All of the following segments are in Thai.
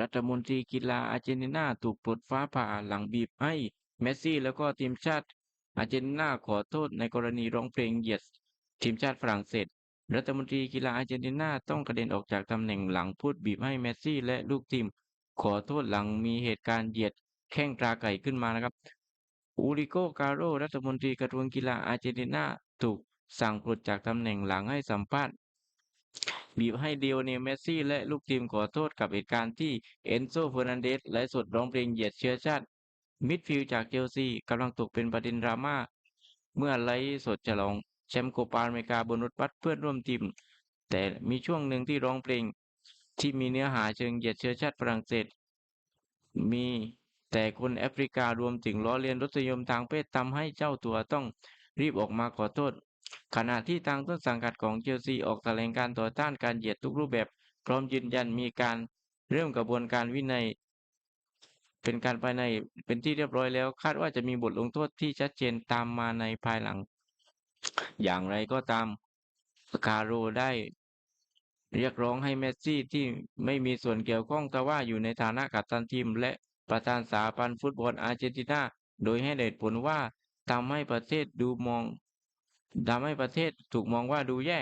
รัฐมนตรีกีฬาอาร์เจนตินาถูกปลดฟ้าผ่าหลังบีบให้เมสซี่แล้วก็ทีมชาติอาร์เจนตินาขอโทษในกรณีร้องเพลงเหยียดทีมชาติฝรั่งเศส รัฐมนตรีกีฬาอาร์เจนตินาต้องกระเด็นออกจากตำแหน่งหลังพูดบีบให้เมสซี่และลูกทีม ขอโทษหลังมีเหตุการณ์เหยียดแข้งตราไก่ขึ้นมานะครับอูริโกกาโรรัฐมนตรีกระทรวงกีฬาอาร์เจนตินาถูกสั่งปลดจากตำแหน่งหลังให้สัมภาษณ์ บีบให้เดียวเนลเมสซี่และลูกทีมขอโทษกับเหตุการณ์ที่เอนโซเฟอร์นันเดสไลฟ์สดร้องเพลงเหยียดเชื้อชาติมิดฟิลด์จากเชลซีกำลังตกเป็นประเด็นดราม่าเมื่อไลฟ์สดฉลองแชมป์โคปาอเมริกาบนรถบัสเพื่อนร่วมทีม แต่มีช่วงหนึ่งที่ร้องเพลง ที่มีเนื้อหาเชิงเหยียดเชื้อชาติฝรั่งเศส มีแต่คนแอฟริการวมถึงล้อเลียนรสนิยมทางเพศทำให้เจ้าตัวต้องรีบออกมาขอโทษ ขณะที่ทางต้นสังกัดของเชลซีออกแถลงการต่อต้านการเหยียดทุกรูปแบบ พร้อมยืนยันมีการเริ่มกระบวนการวินัย เป็นการภายในเป็นที่เรียบร้อยแล้ว คาดว่าจะมีบทลงโทษที่ชัดเจนตามมาในภายหลัง อย่างไรก็ตามคาโรได้เรียกร้องให้เมสซี่ที่ไม่มีส่วนเกี่ยวข้องแต่ว่าอยู่ในฐานะกัปตันทีม และประธานสาพันธ์ฟุตบอลอาร์เจนตินาโดยให้เหตุผลว่าทำให้ประเทศดูมอง ทำให้ประเทศถูกมองว่าดูแย่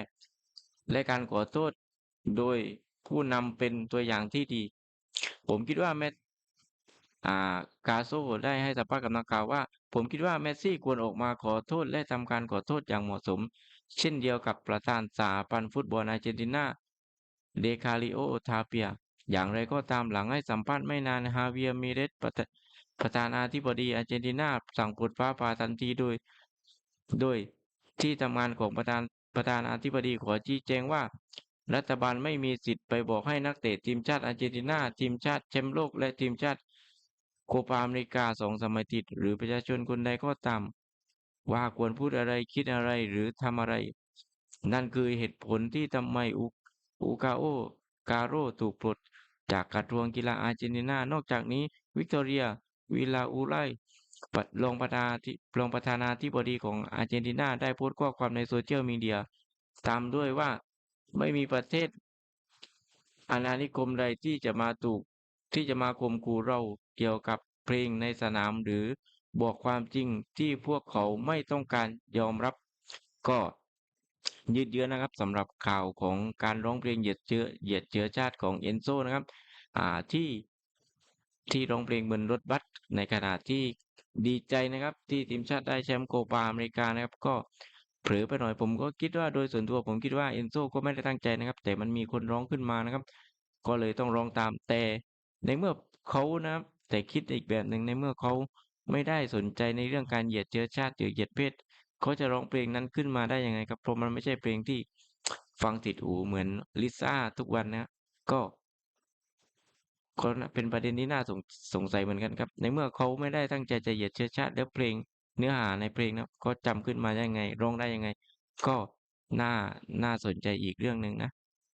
และการขอโทษโดยผู้นำเป็นตัวอย่างที่ดี ผมคิดว่าแมสอ่ากาโซได้ให้สัมภาษณ์กับนักข่าวว่า ผมคิดว่าเมสซี่ควรออกมาขอโทษและทำการขอโทษอย่างเหมาะสม เช่นเดียวกับประธานสาพันฟุตบอลอาร์เจนตินาเดคาริโอทาเปีย อย่างไรก็ตามหลังให้สัมภาษณ์ไม่นานฮาเวียมิเรสประธประธานาธิบดีอาร์เจนตินาสั่งปลดฟ้าผ่าทันทีโดย โดย ที่ทำงานของประธานประธานาธิบดีขอชี้แจงว่า รัฐบาลไม่มีสิทธิ์ไปบอกให้นักเตะทีมชาติอาร์เจนตินา ทีมชาติแชมป์โลกและทีมชาติโคปาอเมริกาสองสมัยติด หรือประชาชนคนใดก็ตามว่าควรพูดอะไรคิดอะไรหรือทำอะไร นั่นคือเหตุผลที่ทำไมอุอูกาโอการโรถูกปลดจากกระทรวงกีฬาอาร์เจนตินา นอกจากนี้ วิกตอเรียวิลาอูไล รองประธานรองประธานาธิบดีของอาร์เจนตินาได้โพสต์ข้อความในโซเชียลมีเดียตามด้วยว่าไม่มีประเทศอาณานิคมใดที่จะมาถูกที่จะมาข่มขู่เราเกี่ยวกับเพลงในสนามหรือบอกความจริงที่พวกเขาไม่ต้องการยอมรับก็ยืดเยื้อนะครับสำหรับข่าวของการร้องเพลงเหยียดเชื้อเหยียดเชื้อชาติของเอนโซนะครับอ่าที่ที่ร้องเพลงบนรถบัสในขณะที่ ดีใจนะครับที่ทีมชาติได้แชมป์โคปาอเมริกานะครับ ก็เผลอไปหน่อยผมก็คิดว่าโดยส่วนตัวผมคิดว่าเอนโซก็ไม่ได้ตั้งใจนะครับ แต่มันมีคนร้องขึ้นมานะครับ ก็เลยต้องร้องตามแต่ในเมื่อเขานะครับแต่คิดอีกแบบหนึ่งในเมื่อเขาไม่ได้สนใจในเรื่องการเหยียดเชื้อชาติหรือเหยียดเพศเขาจะร้องเพลงนั้นขึ้นมาได้ยังไงครับเพราะมันไม่ใช่เพลงที่ฟังติดหูเหมือนลิซ่าทุกวันนะก็ ก็เป็นประเด็นที่น่าสงสงสัยเหมือนกันครับ ในเมื่อเขาไม่ได้ตั้งใจจะเหยียดเชื้อชาติแล้วเพลงเนื้อหาในเพลงนะก็จำขึ้นมาได้ยังไงร้องได้ยังไง ก็น่าน่าสนใจอีกเรื่องหนึ่งนะ